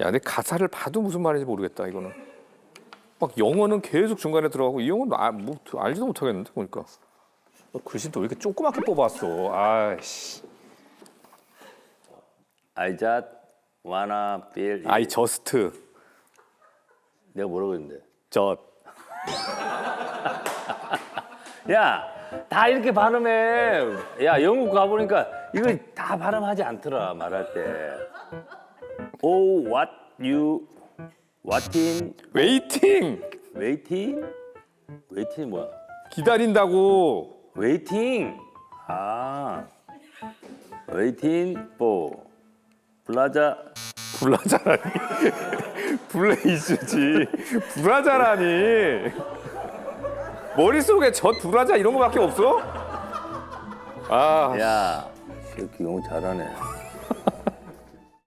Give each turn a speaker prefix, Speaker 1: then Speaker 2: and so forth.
Speaker 1: 야, 근데 가사를 봐도 무슨 말인지 모르겠다 이거는. 막 영어는 계속 중간에 들어가고 이 영어는 아, 뭐, 알지도 못하겠는데 보니까. 어, 글씨도 왜 이렇게 조그맣게 뽑았어? 아이씨.
Speaker 2: I just wanna feel. it.
Speaker 1: I just
Speaker 2: 내가 뭐라고 했는데?
Speaker 1: 저
Speaker 2: 야, 다 이렇게 발음해. 야, 영국 가보니까 이거 다 발음하지 않더라, 말할 때. Oh, what you, what인,
Speaker 1: 웨이팅
Speaker 2: waiting? waiting 뭐야?
Speaker 1: 기다린다고.
Speaker 2: waiting. 아, waiting for. 블라자,
Speaker 1: 불라자라니. 블레이즈지. 불라자라니. 머릿속에 저 불라자 이런 거밖에 없어? 아,
Speaker 2: 야, 새끼 영어 잘하네.